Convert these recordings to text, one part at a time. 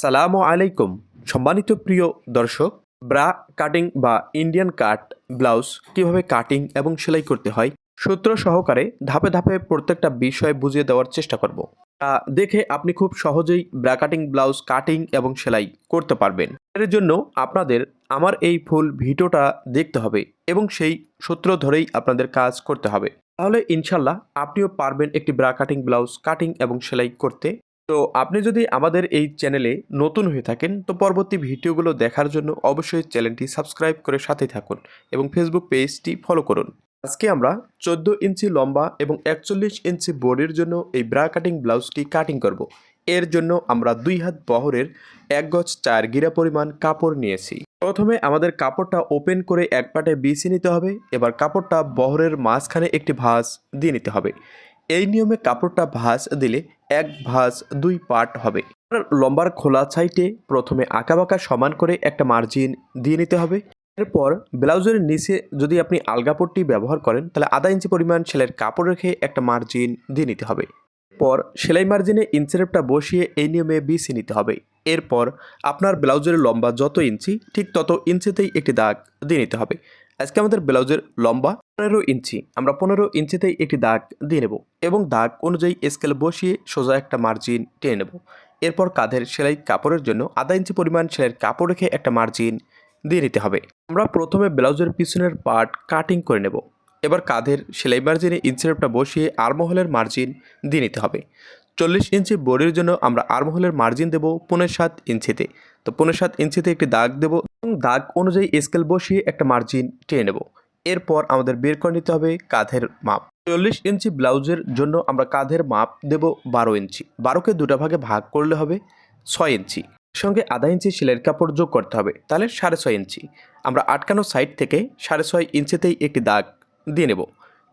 সালামু আলাইকুম। সম্মানিত প্রিয় দর্শক, ব্রা কাটিং বা ইন্ডিয়ান কাট ব্লাউজ কীভাবে কাটিং এবং সেলাই করতে হয় সূত্র সহকারে ধাপে ধাপে প্রত্যেকটা বিষয় বুঝিয়ে দেওয়ার চেষ্টা করব। তা দেখে আপনি খুব সহজেই ব্রা কাটিং ব্লাউজ কাটিং এবং সেলাই করতে পারবেন। এর জন্য আপনাদের আমার এই ফুল ভিডিওটা দেখতে হবে এবং সেই সূত্র ধরেই আপনাদের কাজ করতে হবে। তাহলে ইনশাল্লাহ আপনিও পারবেন একটি ব্রা কাটিং ব্লাউজ কাটিং এবং সেলাই করতে। তো আপনি যদি আমাদের এই চ্যানেলে নতুন হয়ে থাকেন, তো পরবর্তী ভিডিওগুলো দেখার জন্য অবশ্যই চ্যানেলটি সাবস্ক্রাইব করে সাথে থাকুন এবং ফেসবুক পেজটি ফলো করুন। আজকে আমরা চোদ্দ ইঞ্চি লম্বা এবং একচল্লিশ ইঞ্চি বোর্ডের জন্য এই ব্রা কাটিং ব্লাউজটি কাটিং করব। এর জন্য আমরা দুই হাত বহরের এক গজ চার গিরা পরিমাণ কাপড় নিয়েছি। প্রথমে আমাদের কাপড়টা ওপেন করে এক পাটে বিছিয়ে নিতে হবে, এবার কাপড়টা বহরের মাঝখানে একটি ভাঁজ দিয়ে নিতে হবে। এই নিয়মে কাপড়টা ভাঁজ দিলে এক ভাঁজ দুই পার্ট হবে। লম্বার খোলা সাইটে প্রথমে আঁকাবাঁকা সমান করে একটা মার্জিন দিয়ে নিতে হবে। এরপর ব্লাউজের নিচে যদি আপনি আলগাপট্টি ব্যবহার করেন, তাহলে আধা ইঞ্চি পরিমাণ সেলাইয়ের কাপড় রেখে একটা মার্জিন দিয়ে নিতে হবে। পর সেলাই মার্জিনে ইঞ্চেরেপটা বসিয়ে এই নিয়মে বিছিয়ে নিতে হবে। এরপর আপনার ব্লাউজের লম্বা যত ইঞ্চি, ঠিক তত ইঞ্চিতেই একটি দাগ দিয়ে নিতে হবে। আজকে আমাদের ব্লাউজের লম্বা পনেরো ইঞ্চি। আমরা পনেরো ইঞ্চিতেই একটি দাগ দিয়ে নেব এবং দাগ অনুযায়ী স্কেল বসিয়ে সোজা একটা মার্জিন টেনে নেব। এরপর কাঁধের সেলাই কাপড়ের জন্য আধা ইঞ্চি পরিমাণ সেলাইয়ের কাপড় রেখে একটা মার্জিন দিয়ে নিতে হবে। আমরা প্রথমে ব্লাউজের পিছনের পার্ট কাটিং করে নেব। এবার কাঁধের সেলাই মার্জিনে ইঞ্চিরেপটা বসিয়ে আরমহলের মার্জিন দিয়ে নিতে হবে। চল্লিশ ইঞ্চি বোর্ডের জন্য আমরা আরমহলের মার্জিন দেবো পনেরো সাত ইঞ্চিতে। তো পনেরো সাত ইঞ্চিতে একটি দাগ দেবো এবং দাগ অনুযায়ী স্কেল বসিয়ে একটা মার্জিন টেনে নেব। এরপর আমাদের বের করে নিতে হবে কাঁধের মাপ। চল্লিশ ইঞ্চি ব্লাউজের জন্য আমরা কাঁধের মাপ দেব বারো ইঞ্চি। বারোকে দুটা ভাগে ভাগ করলে হবে ছয় ইঞ্চি। সঙ্গে আধা ইঞ্চি সেলাইয়ের কাপড় যোগ করতে হবে, তাহলে সাড়ে ছয় ইঞ্চি। আমরা আটকানো সাইড থেকে সাড়ে ছয় ইঞ্চিতেই একটি দাগ দিয়ে নেব।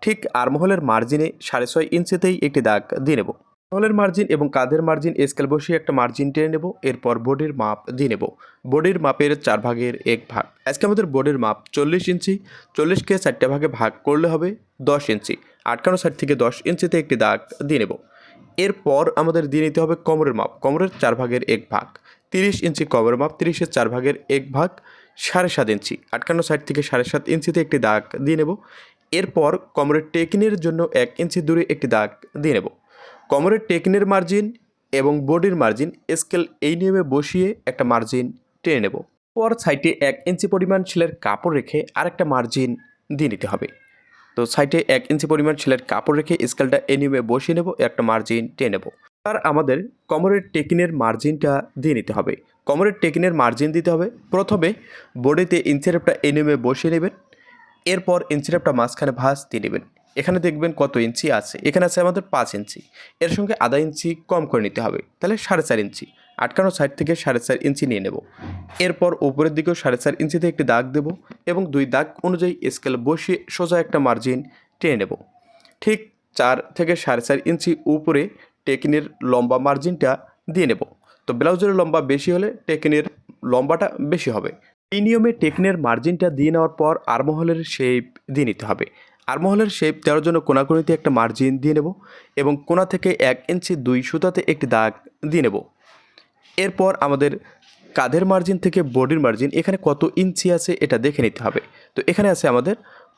ঠিক আরমহলের মার্জিনে সাড়ে ছয় ইঞ্চিতেই একটি দাগ দিয়ে নেব। মহলের মার্জিন এবং কাঁধের মার্জিন স্কেল বসিয়ে একটা মার্জিন টেনে নেব, এরপর বোর্ডের মাপ দিয়ে নেব। বোর্ডের মাপের চার ভাগের এক ভাগ। আজকে আমাদের বোর্ডের মাপ চল্লিশ ইঞ্চি। চল্লিশকে চারটে ভাগে ভাগ করলে হবে দশ ইঞ্চি। আটকানো সাইড থেকে দশ ইঞ্চিতে একটি দাগ দিয়ে নেব। এরপর আমাদের দিয়ে নিতে হবে কোমরের মাপ। কোমরের চার ভাগের এক ভাগ। তিরিশ ইঞ্চি কোমরের মাপ, তিরিশের চার ভাগের এক ভাগ, সাড়ে সাত ইঞ্চি। আটকানো সাইড থেকে সাড়ে সাত ইঞ্চিতে একটি দাগ দিয়ে নেব। এরপর কোমরের টেকিনের জন্য এক ইঞ্চি দূরে একটি দাগ দিয়ে নেব। কোমরের টেকিনের মার্জিন এবং বডির মার্জিন স্কেল এই নিয়মে বসিয়ে একটা মার্জিন টেনে নেব। পর সাইডে এক ইঞ্চি পরিমাণ সেলের কাপড় রেখে আরেকটা মার্জিন দিয়ে নিতে হবে। তো সাইডে এক ইঞ্চি পরিমাণ সেলের কাপড় রেখে স্কেলটা এই নিয়মে বসিয়ে নেব, একটা মার্জিন টেনে নেব। আর আমাদের কোমরের টেকিনের মার্জিনটা দিয়ে নিতে হবে। কোমরের টেকিনের মার্জিন দিতে হবে। প্রথমে বডিতে ইঞ্চিরেপটা এই নিয়মে বসিয়ে নেবেন। এরপর ইঞ্চিরেপটা মাঝখানে ভাঁজ দিয়ে নেবেন। এখানে দেখবেন কত ইঞ্চি আছে? এখানে আছে আমাদের পাঁচ ইঞ্চি। এর সঙ্গে আধা ইঞ্চি কম করে নিতে হবে, তাহলে সাড়ে চার ইঞ্চি। আটকানো সাইড থেকে সাড়ে চার ইঞ্চি নিয়ে নেব। এরপর উপরের দিকেও সাড়ে চার ইঞ্চিতে একটি দাগ দেব এবং দুই দাগ অনুযায়ী স্কেল বসিয়ে সোজা একটা মার্জিন টেনে নেব। ঠিক চার থেকে সাড়ে চার ইঞ্চি উপরে টেকিনের লম্বা মার্জিনটা দিয়ে নেব। তো ব্লাউজের লম্বা বেশি হলে টেকিনের লম্বাটা বেশি হবে। এই নিয়মে টেকনের মার্জিনটা দিয়ে নেওয়ার পর আরমহলের শেপ দিয়ে নিতে হবে। আরমহলের শেপ দেওয়ার জন্য কোনাকুনিতে একটা মার্জিন দিয়ে নেব এবং কোনা থেকে এক ইঞ্চি দুই সুতাতে একটি দাগ দিয়ে নেব। এরপর আমাদের কাঁধের মার্জিন থেকে বডির মার্জিন এখানে কত ইঞ্চি আছে এটা দেখে নিতে হবে। তো এখানে আছে আমাদের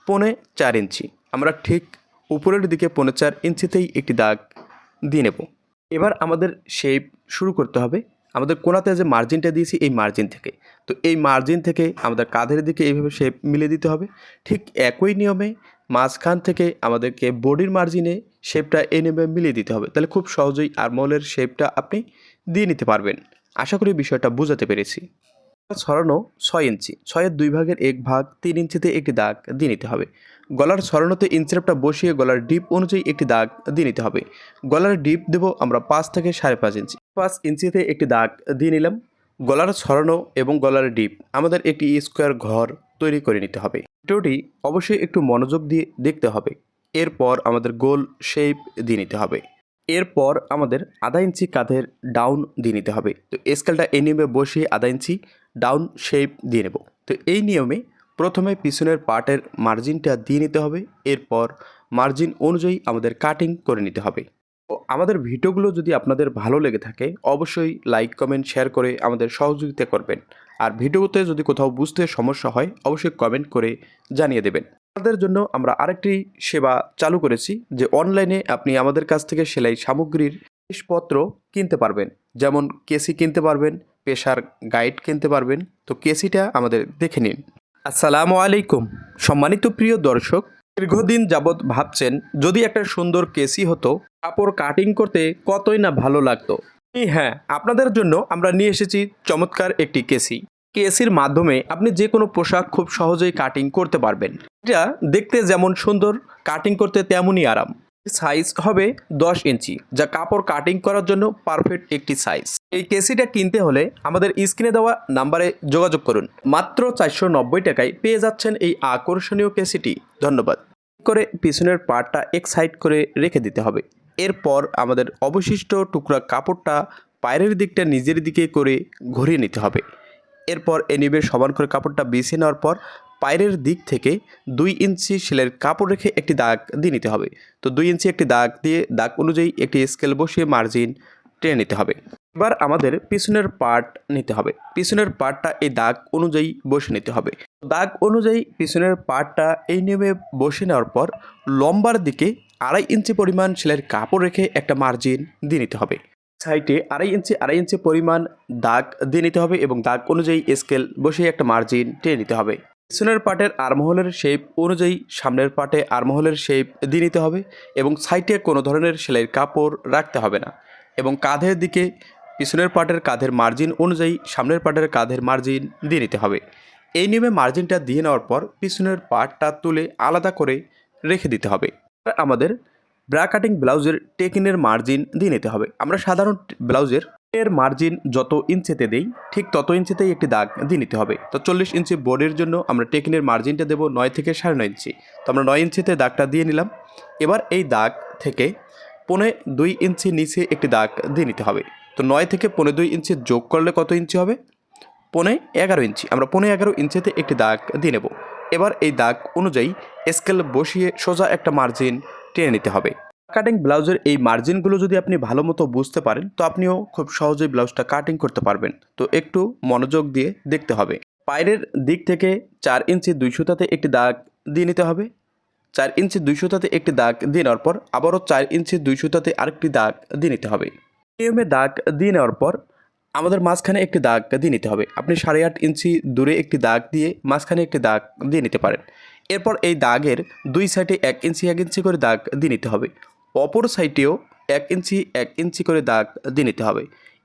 পৌনে চার ইঞ্চি। আমরা ঠিক উপরের দিকে পৌনে চার ইঞ্চিতেই একটি দাগ দিয়ে নেব। এবার আমাদের শেপ শুরু করতে হবে। আমাদের কোনাতে যে মার্জিনটা দিয়েছি এই মার্জিন থেকে। তো এই মার্জিন থেকে আমাদের কাঁধের দিকে এইভাবে শেপ মিলিয়ে দিতে হবে। ঠিক একই নিয়মে মাঝখান থেকে আমাদেরকে বডির মার্জিনে শেপটা নিয়মে মিলিয়ে দিতে হবে। তাহলে খুব সহজেই আরমহলের শেপটা আপনি দিয়ে নিতে পারবেন। আশা করি বিষয়টা বোঝাতে পেরেছি। ছড়ানো ছয় ইঞ্চি। ছয়ের দুই ভাগের এক ভাগ তিন ইঞ্চিতে একটি দাগ দিয়ে নিতে হবে। গলার ছড়ানোতে ইঞ্চিরেপটা বসিয়ে গলার ডিপ অনুযায়ী একটি দাগ দিয়ে নিতে হবে। গলার ডিপ দেবো আমরা পাঁচ থেকে সাড়ে পাঁচ ইঞ্চি। পাঁচ ইঞ্চিতে একটি দাগ দিয়ে নিলাম। গলার ছড়ানো এবং গলার ডিপ আমাদের একটি স্কোয়ার ঘর তৈরি করে নিতে হবে। ভিডিওটি অবশ্যই একটু মনোযোগ দিয়ে দেখতে হবে। এরপর আমাদের গোল শেপ দিয়ে নিতে হবে। এরপর আমাদের আধা ইঞ্চি কাঁধের ডাউন দিয়ে নিতে হবে। তো স্কেলটা এই নিয়মে বসিয়ে আধা ইঞ্চি ডাউন শেপ দিয়ে নেব। তো এই নিয়মে প্রথমে পিছনের পার্টের মার্জিনটা দিয়ে নিতে হবে। এরপর মার্জিন অনুযায়ী আমাদের কাটিং করে নিতে হবে। আমাদের ভিডিওগুলো যদি আপনাদের ভালো লেগে থাকে, অবশ্যই লাইক, কমেন্ট, শেয়ার করে আমাদের সহযোগিতা করবেন। আর ভিডিওতে যদি কোথাও বুঝতে সমস্যা হয়, অবশ্যই কমেন্ট করে জানিয়ে দেবেন। আপনাদের জন্য আমরা আরেকটি সেবা চালু করেছি, যে অনলাইনে আপনি আমাদের কাছ থেকে সেলাই সামগ্রীর জিনিসপত্র কিনতে পারবেন। যেমন কেসি কিনতে পারবেন, পেশার গাইড কিনতে পারবেন। তো কেসিটা আমাদের দেখে নিন। আসসালামু আলাইকুম। সম্মানিত প্রিয় দর্শক, দীর্ঘদিন যাবৎ ভাবছেন, যদি একটা সুন্দর কেসি হতো, কাপড় কাটিং করতে কতই না ভালো লাগতো? হ্যাঁ আপনাদের জন্য আমরা নিয়ে এসেছি চমৎকার একটি কেসি। কেসির মাধ্যমে আপনি যে কোনো পোশাক খুব সহজেই কাটিং করতে পারবেন। এটা দেখতে যেমন সুন্দর কাটিং করতে তেমনই আরাম। সাইজ হবে দশ ইঞ্চি, যা কাপড় কাটিং করার জন্য পারফেক্ট একটি সাইজ এই কেসিটা কিনতে হলে আমাদের স্ক্রিনে দেওয়া নাম্বারে যোগাযোগ করুন। মাত্র চারশো নব্বই টাকায় পেয়ে যাচ্ছেন এই আকর্ষণীয় কেসিটি ধন্যবাদ। করে পিছনের পার্টটা এক সাইড করে রেখে দিতে হবে। এরপর আমাদের অবশিষ্ট টুকরা কাপড়টা পায়ের দিকটা নিজের দিকে করে ঘুরিয়ে নিতে হবে। এরপর এনিবে সমান করে কাপড়টা বিছিয়ে নেওয়ার পর পায়ের দিক থেকে দুই ইঞ্চি সেলের কাপড় রেখে একটি দাগ দিয়ে নিতে হবে। তো দুই ইঞ্চি একটি দাগ দিয়ে, দাগ অনুযায়ী একটি স্কেল বসিয়ে মার্জিন টেনে নিতে হবে। এবার আমাদের পিছনের পার্ট নিতে হবে। পিছনের পার্টটা এই দাগ অনুযায়ী বসে নিতে হবে। দাগ অনুযায়ী পিছনের পার্টটা এই নিয়মে বসে নেওয়ার পর লম্বার দিকে আড়াই ইঞ্চি পরিমাণ সেলের কাপড় রেখে একটা মার্জিন দিয়ে নিতে হবে। সাইডে আড়াই ইঞ্চি আড়াই ইঞ্চি পরিমাণ দাগ দিয়ে নিতে হবে এবং দাগ অনুযায়ী স্কেল বসিয়ে একটা মার্জিন টেনে নিতে হবে। পিছনের পার্টের আর্মহোলের শেপ অনুযায়ী সামনের পার্টে আর্মহোলের শেপ দিয়ে নিতে হবে এবং সাইটে কোনো ধরনের সেলাইয়ের কাপড় রাখতে হবে না এবং কাঁধের দিকে পিছনের পার্টের কাঁধের মার্জিন অনুযায়ী সামনের পার্টের কাঁধের মার্জিন দিয়ে নিতে হবে। এই নিয়মে মার্জিনটা দিয়ে নেওয়ার পর পিছনের পার্টটা তুলে আলাদা করে রেখে দিতে হবে। আমাদের ব্রা কাটিং ব্লাউজের টেকিনের মার্জিন দিয়ে নিতে হবে। আমরা সাধারণ ব্লাউজের এর মার্জিন যত ইঞ্চিতে দেই, ঠিক তত ইঞ্চিতেই একটি দাগ দিয়ে নিতে হবে। তো চল্লিশ ইঞ্চি বোর্ডের জন্য আমরা টেকিনের মার্জিনটা দেবো নয় থেকে সাড়ে নয় ইঞ্চি। তো আমরা নয় ইঞ্চিতে দাগটা দিয়ে নিলাম। এবার এই দাগ থেকে পনে দুই ইঞ্চি নিচে একটি দাগ দিয়ে নিতে হবে। তো নয় থেকে পনে দুই ইঞ্চি যোগ করলে কত ইঞ্চি হবে? পনে এগারো ইঞ্চি। আমরা পনে এগারো ইঞ্চিতে একটি দাগ দিয়ে নেব। এবার এই দাগ অনুযায়ী স্কেল বসিয়ে সোজা একটা মার্জিন টেনে নিতে হবে। কাটিং ব্লাউজের এই মার্জিনগুলো যদি আপনি ভালো মতো বুঝতে পারেন, তো আপনিও খুব সহজেই ব্লাউজটা কাটিং করতে পারবেন। তো একটু মনোযোগ দিয়ে দেখতে হবে। পায়ের দিক থেকে চার ইঞ্চি দুই সুতাতে একটি দাগ দিয়ে নিতে হবে। চার ইঞ্চি দুই সুতাতে একটি দাগ দিয়ে নেওয়ার পর আবারও চার ইঞ্চি দুই সুতাতে আরেকটি দাগ দিয়ে নিতে হবে। নিয়মে দাগ দিয়ে নেওয়ার পর আমাদের মাঝখানে একটি দাগ দিয়ে নিতে হবে। আপনি সাড়ে আট ইঞ্চি দূরে একটি দাগ দিয়ে মাঝখানে একটি দাগ দিয়ে নিতে পারেন। এরপর এই দাগের দুই সাইডে এক ইঞ্চি এক ইঞ্চি করে দাগ দিয়ে নিতে হবে। অপর সাইডেও এক ইঞ্চি এক ইঞ্চি করে দাগ দিয়ে নিতে হবে।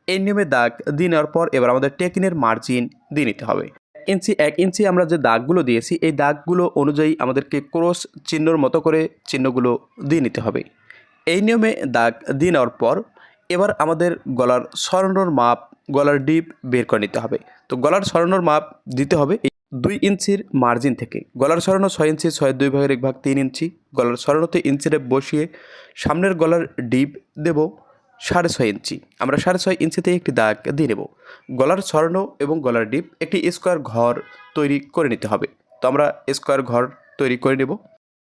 এই নিয়মে দাগ দিয়ে নেওয়ার পর এবার আমাদের টেকিনের মার্জিন দিয়ে নিতে হবে। ইঞ্চি, এক ইঞ্চি আমরা যে দাগগুলো দিয়েছি, এই দাগগুলো অনুযায়ী আমাদেরকে ক্রস চিহ্নর মতো করে চিহ্নগুলো দিয়ে নিতে হবে। এই নিয়মে দাগ দিয়ে নেওয়ার পর এবার আমাদের গলার সরানোর মাপ, গলার ডিপ বের করে নিতে হবে। তো গলার সরানোর মাপ দিতে হবে। দুই ইঞ্চির মার্জিন থেকে। গলার সরানো ছয় ইঞ্চি, ছয় দুই ভাগের এক ভাগ তিন ইঞ্চি। গলার সরানোতে ইঞ্চিরে বসিয়ে সামনের গলার ডিপ দেব সাড়ে ছয় ইঞ্চি। আমরা সাড়ে ছয় ইঞ্চিতে একটি দাগ দিয়ে নেব। গলার সরানো এবং গলার ডিপ একটি স্কোয়ার ঘর তৈরি করে নিতে হবে। তো আমরা স্কোয়ার ঘর তৈরি করে নেব।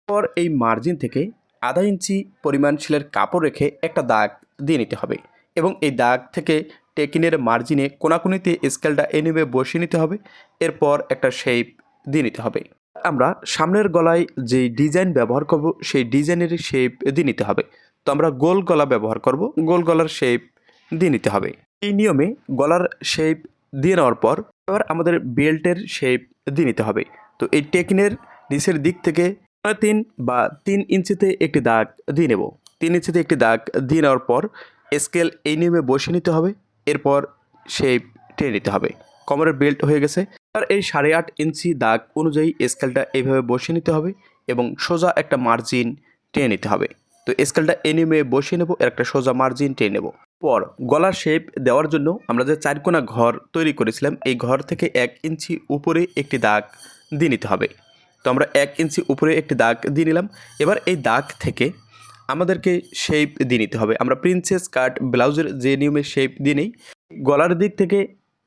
পর এই মার্জিন থেকে আধা ইঞ্চি পরিমাণ শিলের কাপড় রেখে একটা দাগ দিয়ে নিতে হবে। এবং এই দাগ থেকে টেকিনের মার্জিনে কোনাকুনিতে স্কেলটা এনিমে বসিয়ে নিতে হবে। এরপর একটা শেপ দিয়ে নিতে হবে। আমরা সামনের গলায় যে ডিজাইন ব্যবহার করব, সেই ডিজাইনের শেপ দিয়ে নিতে হবে। তো আমরা গোল গলা ব্যবহার করব, গোল গলার শেপ দিয়ে নিতে হবে। এই নিয়মে গলার শেপ দিয়ে নেওয়ার পর এবার আমাদের বেল্টের শেপ দিয়ে নিতে হবে। তো এই টেকিনের নিচের দিক থেকে তিন বা তিন ইঞ্চিতে একটি দাগ দিয়ে নেব। তিন ইঞ্চিতে একটি দাগ দিয়ে নেওয়ার পর স্কেল এই নিয়মে বসে নিতে হবে। এরপর শেপ টেনে নিতে হবে। কোমরের বেল্ট হয়ে গেছে। আর এই সাড়ে আট ইঞ্চি দাগ অনুযায়ী স্কেলটা এইভাবে বসিয়ে নিতে হবে এবং সোজা একটা মার্জিন টেনে নিতে হবে। তো স্কেলটা এনিমে বসিয়ে নেব একটা সোজা মার্জিন টেনে নেব। পর গলার শেপ দেওয়ার জন্য আমরা যে চারকোনা ঘর তৈরি করেছিলাম, এই ঘর থেকে এক ইঞ্চি উপরে একটি দাগ দিয়ে নিতে হবে। তো আমরা এক ইঞ্চি উপরে একটি দাগ দিয়ে নিলাম। এবার এই দাগ থেকে আমাদেরকে শেপ দিয়ে নিতে হবে। আমরা প্রিন্সেস কাট ব্লাউজের যে নিয়মে শেপ দিয়ে নিই, গলার দিক থেকে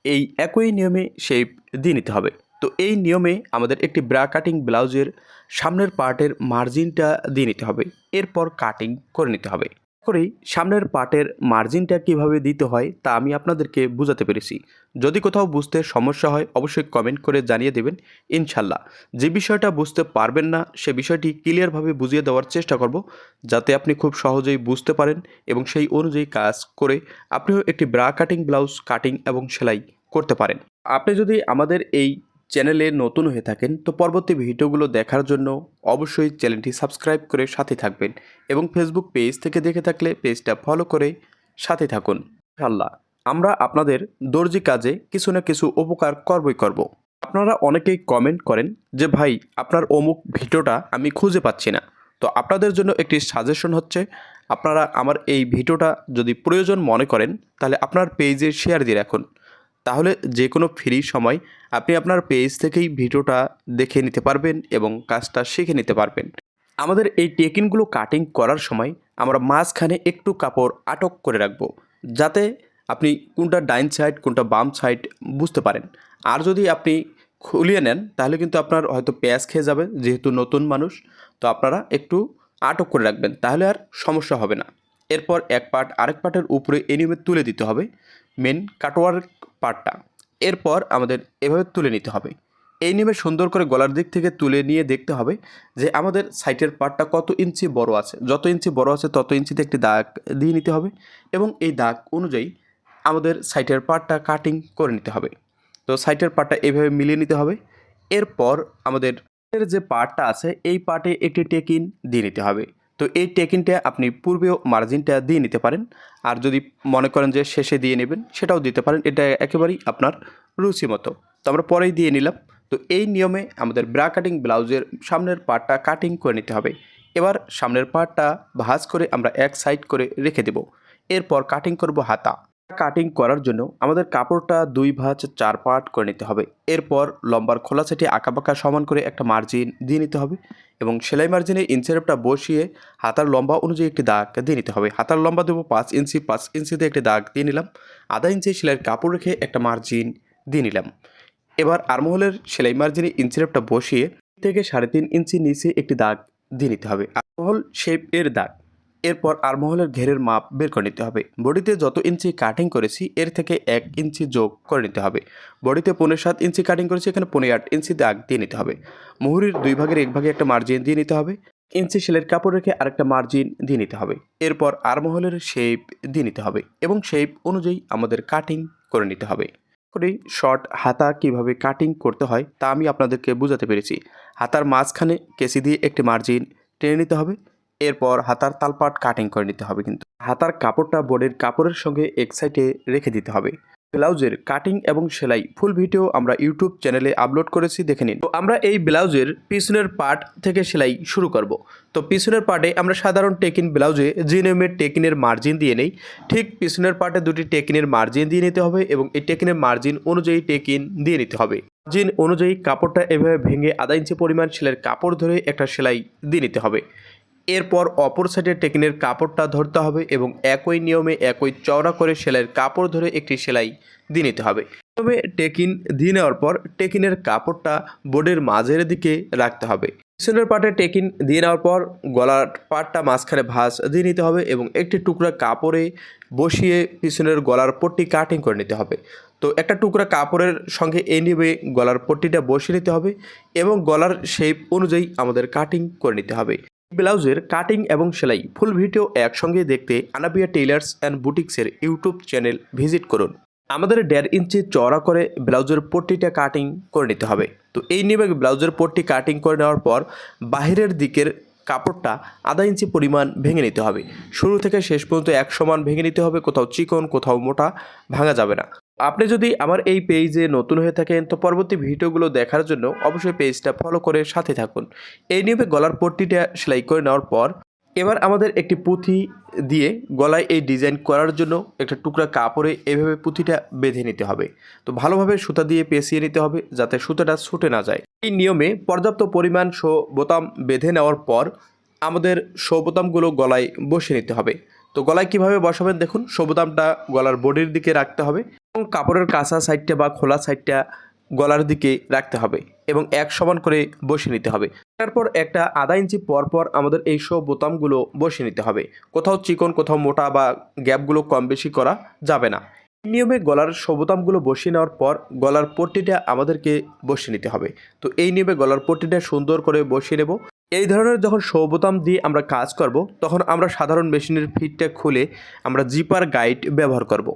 এই একই নিয়মে শেপ দিয়ে নিতে হবে। তো এই নিয়মে আমাদের একটি ব্রা কাটিং ব্লাউজের সামনের পার্টের মার্জিনটা দিয়ে নিতে হবে। এরপর কাটিং করে নিতে হবে। করেই সামনের পার্টের মার্জিনটা কীভাবে দিতে হয় তা আমি আপনাদেরকে বোঝাতে পেরেছি। যদি কোথাও বুঝতে সমস্যা হয়, অবশ্যই কমেন্ট করে জানিয়ে দেবেন, ইনশাল্লাহ। যে বিষয়টা বুঝতে পারবেন না, সে বিষয়টি ক্লিয়ারভাবে বুঝিয়ে দেওয়ার চেষ্টা করব, যাতে আপনি খুব সহজেই বুঝতে পারেন এবং সেই অনুযায়ী কাজ করে আপনিও একটি ব্রা কাটিং ব্লাউজ কাটিং এবং সেলাই করতে পারেন। আপনি যদি আমাদের এই চ্যানেলে নতুন হয়ে থাকেন, তো পরবর্তী ভিডিওগুলো দেখার জন্য অবশ্যই চ্যানেলটি সাবস্ক্রাইব করে সাথে থাকবেন এবং ফেসবুক পেজ থেকে দেখে থাকলে পেজটা ফলো করে সাথে থাকুন। আল্লাহ আমরা আপনাদের দর্জি কাজে কিছু না কিছু উপকার করবই করব। আপনারা অনেকেই কমেন্ট করেন যে, ভাই, আপনার অমুক ভিডিওটা আমি খুঁজে পাচ্ছি না। তো আপনাদের জন্য একটি সাজেশন হচ্ছে, আপনারা আমার এই ভিডিওটা যদি প্রয়োজন মনে করেন, তাহলে আপনার পেজে শেয়ার দিয়ে রাখুন। তাহলে যে কোনো ফ্রি সময় আপনি আপনার পেজ থেকেই ভিডিওটা দেখে নিতে পারবেন এবং কাজটা শিখে নিতে পারবেন। আমাদের এই টেকিনগুলো কাটিং করার সময় আমরা মাঝখানে একটু কাপড় আটক করে রাখব, যাতে আপনি কোনটা ডাইন সাইড কোনটা বাম সাইড বুঝতে পারেন। আর যদি আপনি খুলিয়ে নেন, তাহলে কিন্তু আপনার হয়তো পেঁয়াজ খেয়ে যাবে, যেহেতু নতুন মানুষ, তো আপনারা একটু আটক করে রাখবেন, তাহলে আর সমস্যা হবে না। এরপর এক পার্ট আরেক পার্টের উপরে এনিমে তুলে দিতে হবে মেন কাটোয়ার পার্টটা এরপর আমাদের এভাবে তুলে নিতে হবে। এই নিয়মে সুন্দর করে গলার দিক থেকে তুলে নিয়ে দেখতে হবে যে আমাদের সাইটের পার্টটা কত ইঞ্চি বড় আছে। যত ইঞ্চি বড় আছে, তত ইঞ্চিতে একটি দাগ দিয়ে নিতে হবে এবং এই দাগ অনুযায়ী আমাদের সাইটের পার্টটা কাটিং করে নিতে হবে। তো সাইটের পার্টটা এভাবে মিলিয়ে নিতে হবে। এরপর আমাদের যে পার্টটা আছে, এই পার্টে একটি টেকিন দিয়ে নিতে হবে। তো এই টেকিনটা আপনি পূর্বেও মার্জিনটা দিয়ে নিতে পারেন। আর যদি মনে করেন যে শেষে দিয়ে নেবেন, সেটাও দিতে পারেন। এটা একেবারেই আপনার রুচি মতো। তো আমরা পরেই দিয়ে নিলাম। তো এই নিয়মে আমাদের ব্রা কাটিং ব্লাউজের সামনের পার্টটা কাটিং করে নিতে হবে। এবার সামনের পার্টটা ভাঁজ করে আমরা এক সাইড করে রেখে দেব। এরপর কাটিং করব হাতা। কাটিং করার জন্য আমাদের কাপড়টা দুই ভাঁজ, চার পার্ট করে নিতে হবে। এরপর লম্বার খোলা সেটি আঁকাবাঁকা সমান করে একটা মার্জিন দিয়ে নিতে হবে এবং সেলাই মার্জিনে ইঞ্চেরেপটা বসিয়ে হাতার লম্বা অনুযায়ী একটি দাগ দিয়ে নিতে হবে। হাতার লম্বা দেবো পাঁচ ইঞ্চি পাঁচ ইঞ্চিতে একটি দাগ দিয়ে নিলাম। আধা ইঞ্চি সেলাইয়ের কাপড় রেখে একটা মার্জিন দিয়ে নিলাম। এবার আরমহলের সেলাই মার্জিনে ইঞ্চিরেপটা বসিয়ে থেকে সাড়ে তিন ইঞ্চি নিচে একটি দাগ দিয়ে নিতে হবে। আরমহল শেপ এর দাগ। এরপর আরমহলের ঘেরের মাপ বের করে নিতে হবে। বডিতে যত ইঞ্চি কাটিং করেছি, এর থেকে এক ইঞ্চি যোগ করে নিতে হবে। বডিতে পনেরো সাত ইঞ্চি কাটিং করেছি, এখানে পনেরো আট ইঞ্চি দাগ দিয়ে নিতে হবে। মুহুরির দুই ভাগের এক ভাগে একটা মার্জিন দিয়ে নিতে হবে। ইঞ্চি সেলের কাপড় রেখে আরেকটা মার্জিন দিয়ে নিতে হবে। এরপর আরমহলের শেপ দিয়ে নিতে হবে এবং শেপ অনুযায়ী আমাদের কাটিং করে নিতে হবে। করে শর্ট হাতা কীভাবে কাটিং করতে হয়, তা আমি আপনাদেরকে বোঝাতে পেরেছি। হাতার মাঝখানে কেসি দিয়ে একটি মার্জিন টেনে নিতে হবে। এরপর হাতার তালপাট কাটিং করে নিতে হবে কিন্তু। হাতার কাপড়টা বোর্ডের কাপড়ের সঙ্গে এক সাইডে রেখে দিতে হবে। ব্লাউজের কাটিং এবং সেলাই ফুল ভিডিও আমরা ইউটিউব চ্যানেলে আপলোড করেছি, দেখে নিন। তো আমরা এই ব্লাউজের পিছনের পার্ট থেকে সেলাই শুরু করব। তো পিছনের পার্টে আমরা সাধারণ টেকিন ব্লাউজে যে নিয়মের টেকিনের মার্জিন দিয়ে নেই। ঠিক পিছনের পার্টে দুটি টেকিনের মার্জিন দিয়ে নিতে হবে এবং এই টেকিনের মার্জিন অনুযায়ী টেকিন দিয়ে নিতে হবে। মার্জিন অনুযায়ী কাপড়টা এভাবে ভেঙে আধা ইঞ্চি পরিমাণ সেলাইয়ের কাপড় ধরে একটা সেলাই দিয়ে নিতে হবে। এরপর অপর সাইডে টেকিনের কাপড়টা ধরতে হবে এবং একই নিয়মে একই চওড়া করে সেলাইয়ের কাপড় ধরে একটি সেলাই দিয়ে নিতে হবে। তবে টেকিন দিয়ে নেওয়ার পর টেকিনের কাপড়টা বোর্ডের মাঝের দিকে রাখতে হবে। পিছনের পাটে টেকিন দিয়ে নেওয়ার পর গলার পাটটা মাঝখানে ভাঁজ দিয়ে নিতে হবে এবং একটি টুকরা কাপড়ে বসিয়ে পিছনের গলার পট্টি কাটিং করে নিতে হবে। তো একটা টুকরা কাপড়ের সঙ্গে এ নিবে গলার পট্টিটা বসিয়ে নিতে হবে এবং গলার শেপ অনুযায়ী আমাদের কাটিং করে নিতে হবে। ব্লাউজের কাটিং এবং সেলাই। ফুল ভিডিও একসঙ্গে দেখতে আনাবিয়া টেইলার্স অ্যান্ড বুটিক্সের ইউটিউব চ্যানেল ভিজিট করুন। আমাদের দেড় ইঞ্চি চওড়া করে ব্লাউজের পট্টিটা কাটিং করে নিতে হবে। তো এই নিয়ে ব্লাউজের পট্টি কাটিং করে নেওয়ার পর বাহিরের দিকের কাপড়টা আধা ইঞ্চি পরিমাণ ভেঙে নিতে হবে। শুরু থেকে শেষ পর্যন্ত এক সমান ভেঙে নিতে হবে, কোথাও চিকন, কোথাও মোটা, ভাঙা যাবে না। আপনি যদি আমার এই পেজে নতুন হয়ে থাকেন, তো পরবর্তী ভিডিওগুলো দেখার জন্য অবশ্যই পেজটা ফলো করে সাথে থাকুন। এই নিয়মে গলার পট্টিটা সেলাই করে নেওয়ার পর, এবার আমাদের একটি পুঁথি দিয়ে গলায় এই ডিজাইন করার জন্য একটা টুকরা কাপড়ে এভাবে পুঁথিটা বেঁধে নিতে হবে। তো ভালোভাবে সুতা দিয়ে পেঁচিয়ে নিতে হবে, যাতে সুতাটা ছুটে না যায়। এই নিয়মে পর্যাপ্ত পরিমাণ শো বোতাম বেঁধে নেওয়ার পর, আমাদের শো বোতামগুলো গলায় বসিয়ে নিতে হবে। তো গলায় কীভাবে বসাবেন দেখুন শো বোতামটা গলার বডির দিকে রাখতে হবে এবং কাপড়ের কাঁচা সাইডটা বা খোলা সাইডটা গলার দিকে রাখতে হবে এবং এক সমান করে বসিয়ে নিতে হবে। তারপর একটা আধা ইঞ্চি পর পর আমাদের এই সব বোতামগুলো বসিয়ে নিতে হবে। কোথাও চিকন, কোথাও মোটা বা গ্যাপগুলো কম বেশি করা যাবে না। নিয়মে গলার সবোতামগুলো বসিয়ে নেওয়ার পর গলার পট্টিটা আমাদেরকে বসিয়ে নিতে হবে। তো এই নিয়মে গলার পট্টিটা সুন্দর করে বসিয়ে নেব। এই ধরনের যখন সবোতাম দিয়ে আমরা কাজ করব, তখন আমরা সাধারণ মেশিনের ফিটটা খুলে আমরা জিপার গাইড ব্যবহার করব।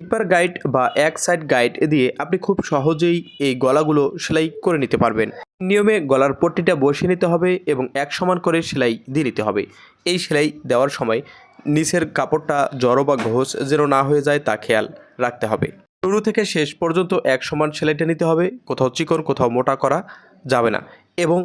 জিপার গাইড বা এক সাইড গাইড দিয়ে আপনি খুব সহজেই এই গলাগুলো সেলাই করে নিতে পারবেন। নিয়মে গলার পট্টিটা বসিয়ে নিতে হবে এবং এক সমান করে সেলাই দিয়ে নিতে হবে। এই সেলাই দেওয়ার সময় নিচের কাপড়টা জড়ো বা ঘোষ যেন না হয়ে যায় তা খেয়াল রাখতে হবে। শুরু থেকে শেষ পর্যন্ত এক সমান সেলাইটা নিতে হবে, কোথাও চিকন, কোথাও মোটা করা যাবে না। এবং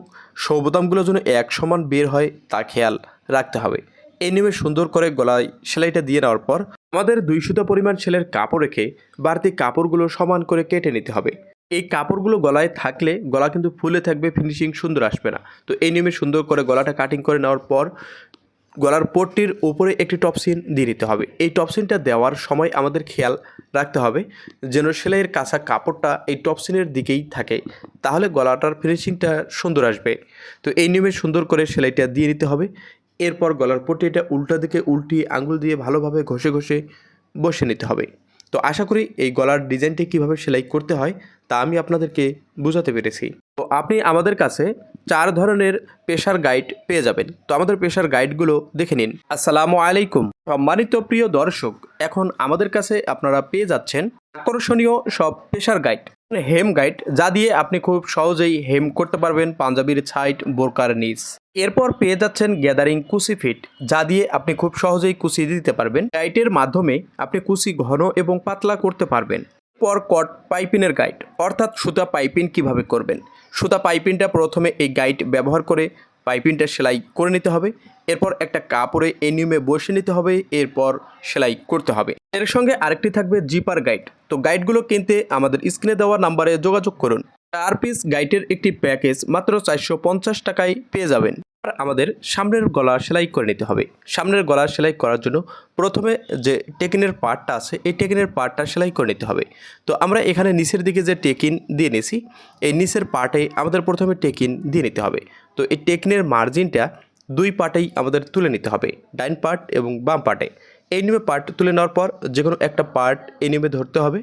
সৌবোতামগুলো যেন এক সমান বের হয় তা খেয়াল রাখতে হবে। এই নিয়মে সুন্দর করে গলায় সেলাইটা দিয়ে নেওয়ার পর আমাদের দুই সুতো পরিমাণ সেলের কাপড় রেখে বাড়তি কাপড়গুলো সমান করে কেটে নিতে হবে। এই কাপড়গুলো গলায় থাকলে গলা কিন্তু ফুলে থাকবে ফিনিশিং সুন্দর আসবে না। তো এই নিয়মে সুন্দর করে গলাটা কাটিং করে নেওয়ার পর গলার পট্টির উপরে একটি টপসিন দিয়ে নিতে হবে। এই টপসিনটা দেওয়ার সময় আমাদের খেয়াল রাখতে হবে। যেন সেলাইয়ের কাঁচা কাপড়টা এই টপসিনের দিকেই থাকে, তাহলে গলাটার ফিনিশিংটা সুন্দর আসবে। তো এই নিয়মে সুন্দর করে সেলাইটা দিয়ে নিতে হবে। এরপর গলার পট্টিটা উল্টা দিকে উল্টিয়ে আঙুল দিয়ে ভালোভাবে ঘষে ঘষে বসে নিতে হবে। তো আশা করি এই গলার ডিজাইনটি কীভাবে সেলাই করতে হয়, তা আমি আপনাদেরকে বোঝাতে পেরেছি। তো আপনি আমাদের কাছে চার ধরনের পেশার গাইড পেয়ে যাবেন। তো আমাদের পেশার গাইডগুলো দেখে নিন। আসসালামু আলাইকুম। সম্মানিত প্রিয় দর্শক, এখন আমাদের কাছে আপনারা পেয়ে যাচ্ছেন আকর্ষণীয় সব পেশার গাইড হেম গাইড যা দিয়ে আপনি খুব সহজেই হেম করতে পারবেন পাঞ্জাবির ছাইট, বোরকার নিচ। এরপর পেয়ে যাচ্ছেন গ্যাদারিং কুসি ফিট যা দিয়ে আপনি খুব সহজেই কুচি দিতে পারবেন। গাইডের মাধ্যমে আপনি কুচি ঘন এবং পাতলা করতে পারবেন। পর কট পাইপিনের গাইড অর্থাৎ সুতা পাইপিন কীভাবে করবেন? সুতা পাইপিনটা প্রথমে এই গাইড ব্যবহার করে পাইপিনটা সেলাই করে নিতে হবে। এরপর একটা কাপড়ে এই নিয়মে বসে নিতে হবে, এরপর সেলাই করতে হবে। এর সঙ্গে আরেকটি থাকবে জিপার গাইড। তো গাইডগুলো কিনতে আমাদের স্ক্রিনে দেওয়া নাম্বারে যোগাযোগ করুন। চার পিস গাইডের একটি প্যাকেজ মাত্র চারশো পঞ্চাশ টাকায় পেয়ে যাবেন। আর আমাদের সামনের গলা সেলাই করে নিতে হবে। সামনের গলা সেলাই করার জন্য প্রথমে যে টেকিনের পার্টটা আছে, এই টেকিনের পার্টটা সেলাই করে নিতে হবে। তো আমরা এখানে নিচের দিকে যে টেকিন দিয়ে নিয়েছি এই নিচের পার্টে আমাদের প্রথমে টেকিন দিয়ে নিতে হবে। তো এই টেকিনের মার্জিনটা দুই পার্টেই আমাদের তুলে নিতে হবে, ডাইন পার্ট এবং বাম পার্টে এই নিয়মে পার্ট তুলে নেওয়ার পর যে কোনো একটা পার্ট এই নিয়মে ধরতে হবে।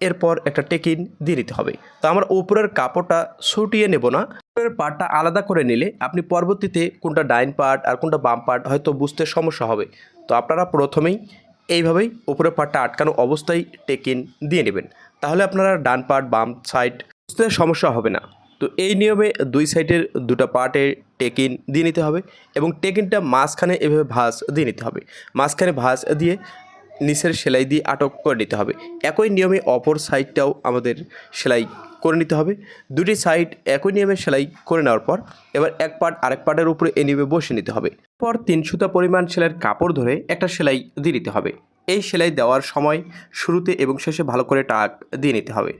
এরপর একটা টেকিন দিয়ে নিতে হবে। তো আমরা উপরের কাপড়টা ছুটিয়ে নেব না। উপরের পার্টটা আলাদা করে নিলে আপনি পরবর্তীতে কোনটা ডাইন পার্ট আর কোনটা বাম পার্ট হয়তো বুঝতে সমস্যা হবে। তো আপনারা প্রথমেই এইভাবেই উপরের পার্টটা আটকানো অবস্থায় টেকিন দিয়ে নেবেন। তাহলে আপনারা ডান পার্ট, বাম সাইড বুঝতে সমস্যা হবে না। তো এই নিয়মে দুই সাইডের দুটো পার্টে টেকিন দিয়ে নিতে হবে এবং টেকিনটা মাঝখানে এভাবে ভাঁজ দিয়ে নিতে হবে। মাঝখানে ভাঁজ দিয়ে নিচের সেলাই দিয়ে আটক করে নিতে হবে। একই নিয়মে অপর সাইডটাও আমাদের সেলাই করে নিতে হবে। দুটি সাইড একই নিয়মে সেলাই করে নেওয়ার পর এবার এক পার্ট আরেক পার্টের উপরে এ নিয়মে বসে নিতে হবে। পর তিন সুতা পরিমাণ সেলাইয়ের কাপড় ধরে একটা সেলাই দিয়ে নিতে হবে। এই সেলাই দেওয়ার সময় শুরুতে এবং শেষে ভালো করে টাক দিয়ে নিতে হবে।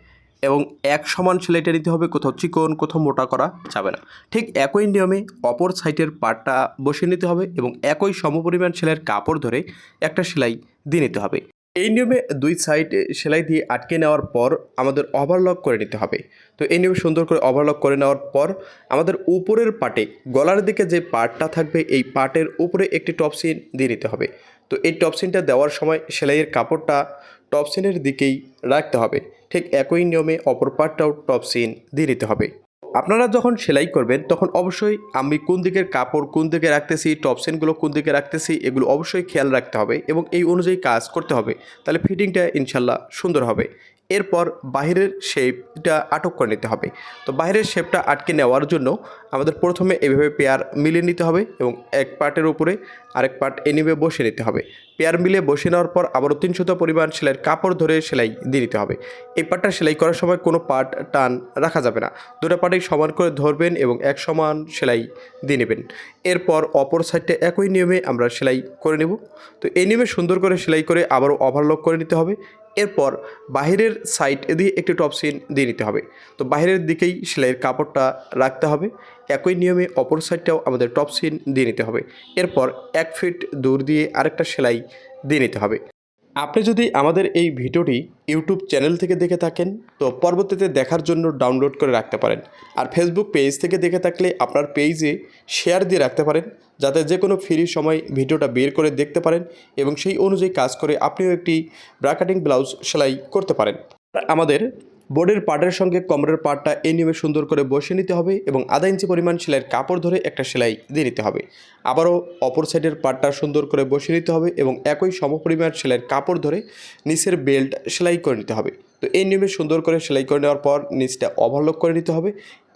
এবং এক সমান সেলাইটা নিতে হবে, কোথাও চিকন, কোথাও মোটা করা যাবে না। ঠিক একই নিয়মে অপর সাইডের পাটটা বসিয়ে নিতে হবে এবং একই সমপরিমাণ সেলাইয়ের কাপড় ধরে একটা সেলাই দিয়ে নিতে হবে। এই নিয়মে দুই সাইড সেলাই দিয়ে আটকে নেওয়ার পর আমাদের ওভারলক করে নিতে হবে। তো এই নিয়মে সুন্দর করে ওভারলক করে নেওয়ার পর আমাদের উপরের পাটে, গলার দিকে যে পাটটা থাকবে, এই পাটের উপরে একটি টপসিন দিয়ে নিতে হবে। তো এই টপসিনটা দেওয়ার সময় সেলাইয়ের কাপড়টা টপসিনের দিকেই রাখতে হবে। ঠিক একই নিয়মে অপর পার্টটাও টপ সিন দিয়ে নিতে হবে। আপনারা যখন সেলাই করবেন, তখন অবশ্যই আমি কোন দিকের কাপড় কোন দিকে রাখতেছি টপ সিনগুলো কোন দিকে রাখতেছি, এগুলো অবশ্যই খেয়াল রাখতে হবে এবং এই অনুযায়ী কাজ করতে হবে। তাহলে ফিটিংটা ইনশাল্লাহ সুন্দর হবে। এরপর বাহিরের শেপটা আটক করে নিতে হবে। তো বাইরের শেপটা আটকে নেওয়ার জন্য আমাদের প্রথমে এভাবে পেয়ার মিলিয়ে নিতে হবে এবং এক পার্টের উপরে আরেক পার্ট এনিবে বসে নিতে হবে। পেয়ার মিলে বসে নেওয়ার পর আবারও তিনশত পরিমাণ সেলাইয়ের কাপড় ধরে সেলাই দিয়ে নিতে হবে। এই পার্টটা সেলাই করার সময় কোনো পার্ট টান রাখা যাবে না। দুটো পার্টেই সমান করে ধরবেন এবং এক সমান সেলাই দিয়ে নেবেন। এরপর অপর সাইডটা একই নিয়মে আমরা সেলাই করে নেব। তো এই নিয়মে সুন্দর করে সেলাই করে আবারও ওভারলক করে নিতে হবে এরপর বাহিরের সাইড দিয়ে একটি টপ সিন দিয়ে নিতে হবে। তো বাহিরের দিকেই সেলাইয়ের কাপড়টা রাখতে হবে। একই নিয়মে অপর সাইডটাও আমাদের টপ সিন দিয়ে নিতে হবে। এরপর এক ফিট দূর দিয়ে আরেকটা সেলাই দিয়ে নিতে হবে। আপনি যদি আমাদের এই ভিডিওটি ইউটিউব চ্যানেল থেকে দেখে থাকেন, তো পরবর্তীতে দেখার জন্য ডাউনলোড করে রাখতে পারেন। আর ফেসবুক পেজ থেকে দেখে থাকলে আপনার পেজে শেয়ার দিয়ে রাখতে পারেন, যাতে যে কোনো ফ্রি সময় ভিডিওটা বের করে দেখতে পারেন এবং সেই অনুযায়ী কাজ করে আপনিও একটি ব্রাকাটিং ব্লাউজ সেলাই করতে পারেন। আমাদের বোর্ডের পার্টের সঙ্গে কমরের পার্টটা এই নিয়মে সুন্দর করে বসিয়ে নিতে হবে এবং আধা ইঞ্চি পরিমাণ সেলাইয়ের কাপড় ধরে একটা সেলাই দিয়ে নিতে হবে। আবারও অপর সাইডের পার্টটা সুন্দর করে বসিয়ে নিতে হবে এবং একই সমপরিমাণ সেলাইয়ের কাপড় ধরে নিচের বেল্ট সেলাই করে নিতে হবে। তো এই নিয়মে সুন্দর করে সেলাই করে নেওয়ার পর নিচটা ওভারলক করে নিতে হবে।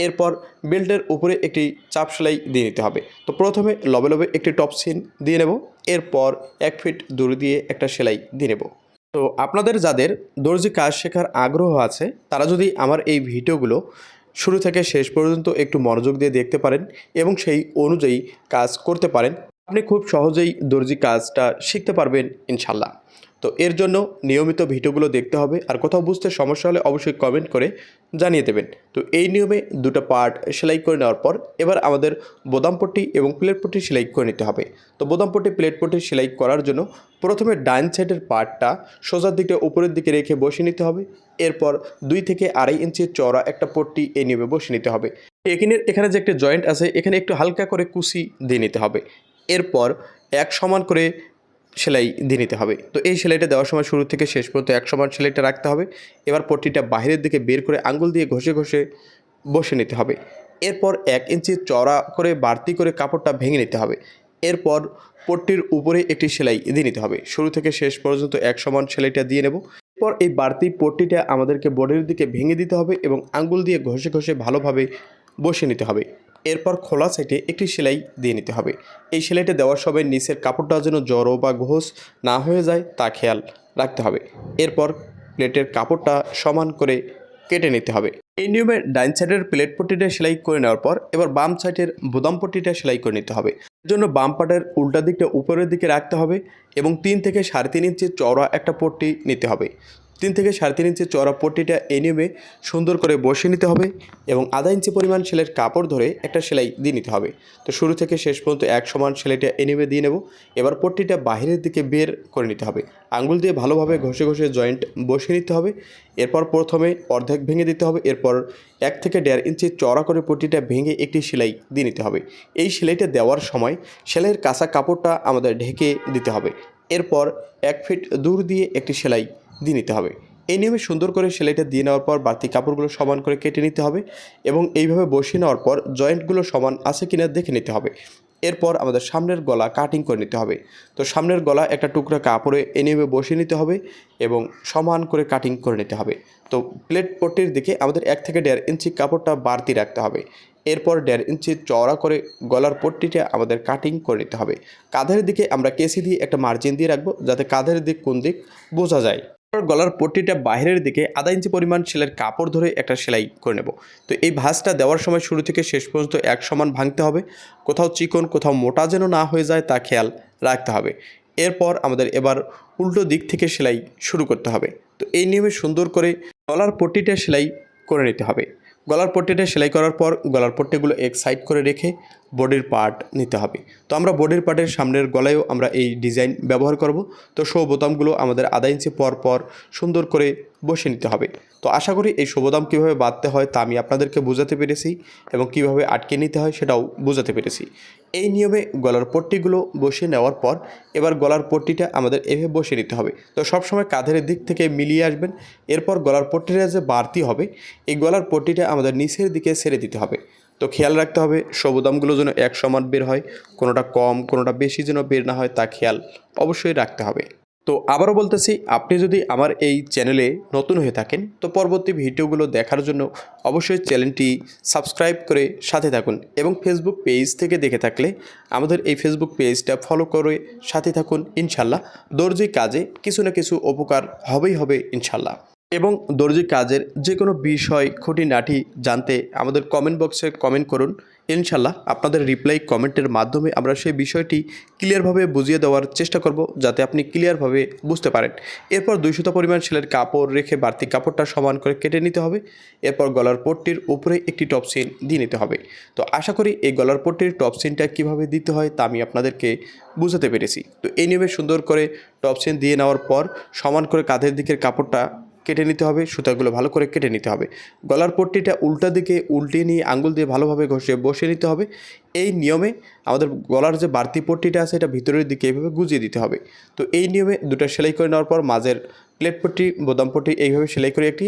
এরপর বেল্টের উপরে একটি চাপ সেলাই দিয়ে নিতে হবে। তো প্রথমে লবে লবে একটি টপ সিন দিয়ে নেব। এরপর এক ফিট দূর দিয়ে একটা সেলাই দিয়ে নেব। তো আপনাদের যাদের দর্জি কাজ শেখার আগ্রহ আছে, তারা যদি আমার এই ভিডিওগুলো শুরু থেকে শেষ পর্যন্ত একটু মনোযোগ দিয়ে দেখতে পারেন এবং সেই অনুযায়ী কাজ করতে পারেন, আপনি খুব সহজেই দর্জি কাজটা শিখতে পারবেন ইনশাল্লাহ। তো এর জন্য নিয়মিত ভিডিওগুলো দেখতে হবে। আর কোথাও বুঝতে সমস্যা হলে অবশ্যই কমেন্ট করে জানিয়ে দেবেন। তো এই নিয়মে দুটো পার্ট সেলাই করে নেওয়ার পর এবার আমাদের বোদাম পট্টি এবং প্লেট পট্টি সেলাই করে নিতে হবে। তো বোদাম পট্টি প্লেট পট্টি সেলাই করার জন্য প্রথমে ডাইন সাইডের পার্টটা সোজার দিকে উপরের দিকে রেখে বসে নিতে হবে। এরপর দুই থেকে আড়াই ইঞ্চি চওড়া একটা পট্টি এই নিয়মে বসে নিতে হবে। এখানে এখানে যে একটা জয়েন্ট আছে, এখানে একটু হালকা করে কুচি দিয়ে নিতে হবে। এরপর এক সমান করে সেলাই দিয়ে নিতে হবে। তো এই সেলাইটা দেওয়ার সময় শুরু থেকে শেষ পর্যন্ত এক সমান সেলাইটা রাখতে হবে। এবার পট্টিটা বাইরের দিকে বের করে আঙ্গুল দিয়ে ঘষে ঘষে বসে নিতে হবে। এরপর এক ইঞ্চি চড়া করে বাড়তি করে কাপড়টা ভেঙে নিতে হবে। এরপর পট্টির উপরে একটি সেলাই দিয়ে নিতে হবে। শুরু থেকে শেষ পর্যন্ত এক সমান সেলাইটা দিয়ে নেব। এরপর এই বাড়তি পট্টিটা আমাদেরকে বডির দিকে ভেঙে দিতে হবে এবং আঙ্গুল দিয়ে ঘষে ঘষে ভালোভাবে বসে নিতে হবে। এরপর খোলা সাইডে একটি সেলাই দিয়ে নিতে হবে। এই সেলাইটা দেওয়ার সময় নিচের কাপড়টা যেন জড়ো বা ঘোষ না হয়ে যায় তা খেয়াল রাখতে হবে। এরপর প্লেটের কাপড়টা সমান করে কেটে নিতে হবে। এই নিয়মে ডাইন সাইডের প্লেট পট্টিটা সেলাই করে নেওয়ার পর এবার বাম সাইডের বোদাম পট্টিটা সেলাই করে নিতে হবে। এর জন্য বাম পাটের উল্টা দিকটা উপরের দিকে রাখতে হবে এবং তিন থেকে সাড়ে তিন ইঞ্চি চওড়া একটা পট্টি নিতে হবে। তিন থেকে সাড়ে তিন ইঞ্চি চড়া পট্টিটা নিয়মে সুন্দর করে বসিয়ে নিতে হবে এবং আধা ইঞ্চি পরিমাণ সেলাইয়ের কাপড় ধরে একটা সেলাই দিয়ে নিতে হবে। তো শুরু থেকে শেষ পর্যন্ত এক সমান সেলাইটা নিয়মে দিয়ে নেব। এবার পট্টিটা বাইরের দিকে বের করে নিতে হবে। আঙ্গুল দিয়ে ভালোভাবে ঘষে ঘষে জয়েন্ট বসিয়ে নিতে হবে। এরপর প্রথমে অর্ধেক ভেঙে দিতে হবে। এরপর এক থেকে দেড় ইঞ্চি চড়া করে পট্টিটা ভেঙে একটি সেলাই দিয়ে নিতে হবে। এই সেলাইটা দেওয়ার সময় সেলাইয়ের কাঁচা কাপড়টা আমাদের ঢেকে দিতে হবে। এরপর এক ফিট দূর দিয়ে একটি সেলাই দিয়ে নিতে হবে। এই নিয়মে সুন্দর করে সেলাইটা দিয়ে নেওয়ার পর বাড়তি কাপড়গুলো সমান করে কেটে নিতে হবে এবং এইভাবে বসিয়ে নেওয়ার পর জয়েন্টগুলো সমান আছে কিনা দেখে নিতে হবে। এরপর আমাদের সামনের গলা কাটিং করে নিতে হবে। তো সামনের গলা একটা টুকরা কাপড়ে এ নিয়মে বসিয়ে নিতে হবে এবং সমান করে কাটিং করে নিতে হবে। তো প্লেট পট্টির দিকে আমাদের এক থেকে দেড় ইঞ্চি কাপড়টা বাড়তি রাখতে হবে। এরপর দেড় ইঞ্চি চওড়া করে গলার পট্টিটা আমাদের কাটিং করে নিতে হবে। কাঁধের দিকে আমরা কেসি দিয়ে একটা মার্জিন দিয়ে রাখব যাতে কাঁধের দিক কোন দিক বোঝা যায়। গলার পট্টিটা বাইরের দিকে আধা ইঞ্চি পরিমাণ সেলাইয়ের কাপড় ধরে একটা সেলাই করে নেব। তো এই ভাঁজটা দেওয়ার সময় শুরু থেকে শেষ পর্যন্ত এক সমান ভাঙতে হবে। কোথাও চিকন, কোথাও মোটা যেন না হয়ে যায় তা খেয়াল রাখতে হবে। এরপর আমাদের এবার উল্টো দিক থেকে সেলাই শুরু করতে হবে। তো এই নিয়মে সুন্দর করে গলার পট্টিটা সেলাই করে নিতে হবে। গলার পট্টিটা সেলাই করার পর গলার পট্টিগুলো এক সাইড করে রেখে বডির পার্ট নিতে হবে। তো আমরা বডির পার্টের সামনের গলায়ও আমরা এই ডিজাইন ব্যবহার করব। তো শো বোতামগুলো আমাদের আধা ইঞ্চি পর পর সুন্দর করে বসে নিতে হবে। তো আশা করি এই শোবোদাম কীভাবে বাঁধতে হয় তা আমি আপনাদেরকে বোঝাতে পেরেছি এবং কীভাবে আটকে নিতে হয় সেটাও বোঝাতে পেরেছি। এই নিয়মে গলার পট্টিগুলো বসিয়ে নেওয়ার পর এবার গলার পট্টিটা আমাদের এভাবে বসিয়ে নিতে হবে। তো সবসময় কাঁধের দিক থেকে মিলিয়ে আসবেন। এরপর গলার পট্টিটা যে বাড়তি হবে, এই গলার পট্টিটা আমাদের নিচের দিকে ছেড়ে দিতে হবে। তো খেয়াল রাখতে হবে সবুদামগুলো যেন এক সমান বের হয়, কোনোটা কম, কোনোটা বেশি যেন বের না হয় তা খেয়াল অবশ্যই রাখতে হবে। তো আবারও বলতেছি, আপনি যদি আমার এই চ্যানেলে নতুন হয়ে থাকেন, তো পরবর্তী ভিডিওগুলো দেখার জন্য অবশ্যই চ্যানেলটি সাবস্ক্রাইব করে সাথে থাকুন এবং ফেসবুক পেজ থেকে দেখে থাকলে আমাদের এই ফেসবুক পেজটা ফলো করে সাথে থাকুন ইনশাল্লাহ। দর্জি কাজে কিছু না কিছু উপকার হবেই হবে ইনশাল্লাহ। এবং দর্জি কাজের যে কোনো বিষয়, খুঁটিনাটি জানতে আমাদের কমেন্ট বক্সে কমেন্ট করুন। ইনশাল্লাহ আপনাদের রিপ্লাই কমেন্টের মাধ্যমে আমরা সেই বিষয়টি ক্লিয়ারভাবে বুঝিয়ে দেওয়ার চেষ্টা করব, যাতে আপনি ক্লিয়ারভাবে বুঝতে পারেন। এরপর দুইশত পরিমাণ সেলের কাপড় রেখে বাড়তি কাপড়টা সমান করে কেটে নিতে হবে। এরপর গলার পট্টির উপরে একটি টপ সিন দিয়ে নিতে হবে। তো আশা করি এই গলার পট্টির টপ সিনটা কীভাবে দিতে হয় তা আমি আপনাদেরকে বুঝাতে পেরেছি। তো এই নিয়মে সুন্দর করে টপ সিন দিয়ে নেওয়ার পর সমান করে কাঁধের দিকের কাপড়টা কেটে নিতে হবে, সুতাগুলো ভালো করে কেটে নিতে হবে। গলার পট্টিটা উল্টা দিকে উল্টে নিয়ে আঙুল দিয়ে ভালোভাবে ঘষে বসে নিতে হবে। এই নিয়মে আমাদের গলার যে বাড়তি পট্টিটা আছে, এটা ভিতরের দিকে এইভাবে গুজিয়ে দিতে হবে। তো এই নিয়মে দুটো সেলাই করে নেওয়ার পর মাঝের প্লেট পট্টি, বোদাম পট্টি এইভাবে সেলাই করে একটি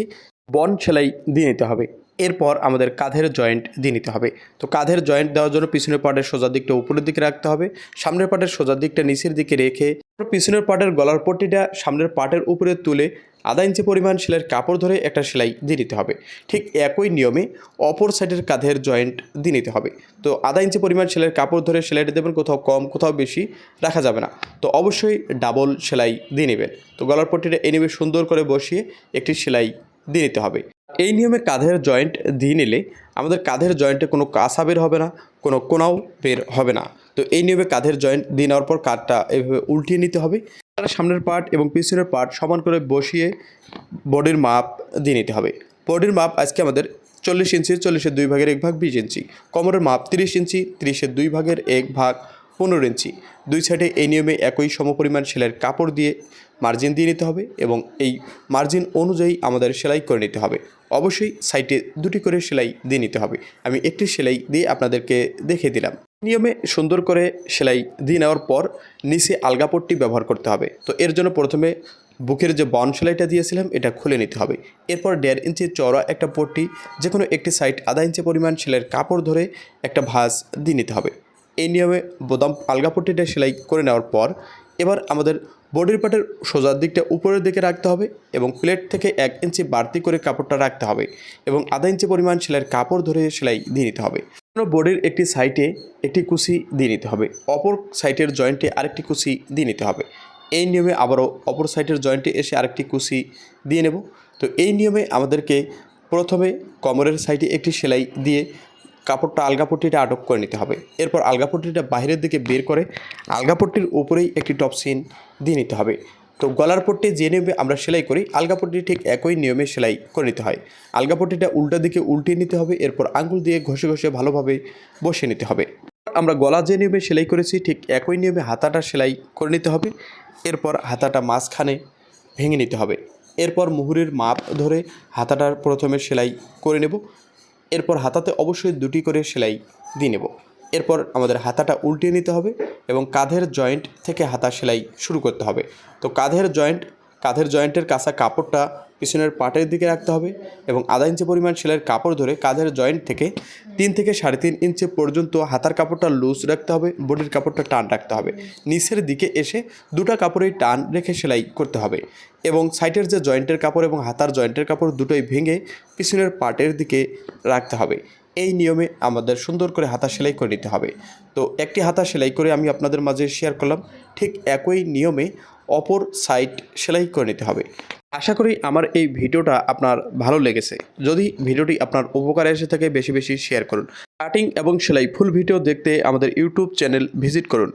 বন সেলাই দিয়ে নিতে হবে। এরপর আমাদের কাঁধের জয়েন্ট দিয়ে নিতে হবে। তো কাঁধের জয়েন্ট দেওয়ার জন্য পিছনের পাটের সোজার দিকটা উপরের দিকে রাখতে হবে। সামনের পাটের সোজার দিকটা নিচের দিকে রেখে পিছনের পাটের গলার পট্টিটা সামনের পাটের উপরে তুলে আধা ইঞ্চি পরিমাণ সেলাইয়ের কাপড় ধরে একটা সেলাই দিয়ে নিতে হবে। ঠিক একই নিয়মে অপর সাইডের কাঁধের জয়েন্ট দিয়ে নিতে হবে। তো আধা ইঞ্চি পরিমাণ সেলাইয়ের কাপড় ধরে সেলাইটা দেবেন, কোথাও কম, কোথাও বেশি রাখা যাবে না। তো অবশ্যই ডাবল সেলাই দিয়ে নেবেন। তো গলার পট্টিটা নিয়মে সুন্দর করে বসিয়ে একটি সেলাই দিয়ে নিতে হবে। এই নিয়মে কাঁধের জয়েন্ট দিয়ে নিলে আমাদের কাঁধের জয়েন্টে কোনো কাঁসা বের হবে না, কোনো কোনাও বের হবে না। তো এই নিয়মে কাঁধের জয়েন্ট দিয়ে নেওয়ার পর কাঠটা এভাবে উল্টিয়ে নিতে হবে। সামনের পার্ট এবং পিছনের পার্ট সমান করে বসিয়ে বডির মাপ দিয়ে নিতে হবে। বডির মাপ আজকে আমাদের চল্লিশ ইঞ্চি, চল্লিশের দুই ভাগের এক ভাগ বিশ ইঞ্চি। কোমরের মাপ তিরিশ ইঞ্চি, তিরিশের দুই ভাগের এক ভাগ পনেরো ইঞ্চি। দুই সাইডে এই নিয়মে একই সমপরিমাণ সেলাইয়ের কাপড় দিয়ে মার্জিন দিয়ে নিতে হবে এবং এই মার্জিন অনুযায়ী আমাদের সেলাই করে নিতে হবে। অবশ্যই সাইটে দুটি করে সেলাই দিয়ে নিতে হবে। আমি একটি সেলাই দিয়ে আপনাদেরকে দেখে দিলাম। নিয়মে সুন্দর করে সেলাই দিয়ে নেওয়ার পর নিচে আলগাপট্টি ব্যবহার করতে হবে। তো এর জন্য প্রথমে বুকের যে বন সেলাইটা দিয়েছিলাম, এটা খুলে নিতে হবে। এরপর দেড় ইঞ্চি চওড়া একটা পট্টি যে কোনো একটি সাইড আধা ইঞ্চি পরিমাণ সেলাইয়ের কাপড় ধরে একটা ভাঁজ দিয়ে নিতে হবে। এই নিয়মে বোদাম আলগাপট্টিটা সেলাই করে নেওয়ার পর এবার আমাদের বডির পার্টের সোজার দিকটা উপরের দিকে রাখতে হবে এবং প্লেট থেকে এক ইঞ্চি বাড়তি করে কাপড়টা রাখতে হবে এবং আধা ইঞ্চি পরিমাণ সেলাইয়ের কাপড় ধরে সেলাই দিয়ে নিতে হবে। বডির একটি সাইটে একটি কুচি দিয়ে নিতে হবে। অপর সাইটের জয়েন্টে আরেকটি কুচি দিয়ে নিতে হবে। এই নিয়মে আবারও অপর সাইটের জয়েন্টে এসে আরেকটি কুচি দিয়ে নেব। তো এই নিয়মে আমাদেরকে প্রথমে কোমরের সাইডে একটি সেলাই দিয়ে কাপড়টা আলগাপট্টিটা আটক করে নিতে হবে। এরপর আলগাপট্টিটা বাইরের দিকে বের করে আলগাপট্টির উপরেই একটি টপ সিন দিয়ে নিতে হবে। তো গলার পট্টি যে নিয়মে আমরা সেলাই করি, আলগাপট্টি ঠিক একই নিয়মে সেলাই করে নিতে হয়। আলগাপট্টিটা উল্টা দিকে উল্টিয়ে নিতে হবে, এরপর আঙ্গুল দিয়ে ঘষে ঘষে ভালোভাবে বসে নিতে হবে। আমরা গলা যে নিয়মে সেলাই করেছি, ঠিক একই নিয়মে হাতাটা সেলাই করে নিতে হবে। এরপর হাতাটা মাঝখানে ভেঙে নিতে হবে। এরপর মুহুরের মাপ ধরে হাতাটার প্রথমে সেলাই করে নেব। এরপর হাতাতে অবশ্যই দুটি করে সেলাই দিয়ে নেব। এরপর আমাদের হাতাটা উল্টিয়ে নিতে হবে এবং কাঁধের জয়েন্ট থেকে হাতা সেলাই শুরু করতে হবে। তো কাঁধের জয়েন্ট, কাঁধের জয়েন্টের কাঁচা কাপড়টা পিছনের পাটের দিকে রাখতে হবে এবং আধা ইঞ্চি পরিমাণ সেলাইয়ের কাপড় ধরে কাঁধের জয়েন্ট থেকে তিন থেকে সাড়ে তিন ইঞ্চি পর্যন্ত হাতার কাপড়টা লুজ রাখতে হবে, বডির কাপড়টা টান রাখতে হবে। নিচের দিকে এসে দুটো কাপড়েই টান রেখে সেলাই করতে হবে এবং সাইটের যে জয়েন্টের কাপড় এবং হাতার জয়েন্টের কাপড় দুটোই ভেঙে পিছনের পাটের দিকে রাখতে হবে। এই নিয়মে আমাদের সুন্দর করে হাতা সেলাই করে নিতে হবে। তো একটি হাতা সেলাই করে আমি আপনাদের মাঝে শেয়ার করলাম। ঠিক একই নিয়মে অপর সাইড সেলাই করে নিতে হবে। আশা করি আমার এই ভিডিওটা আপনার ভালো লেগেছে। যদি ভিডিওটি আপনার উপকারে এসে থাকে, বেশি বেশি শেয়ার করুন। কাটিং এবং সেলাই ফুল ভিডিও দেখতে আমাদের ইউটিউব চ্যানেল ভিজিট করুন।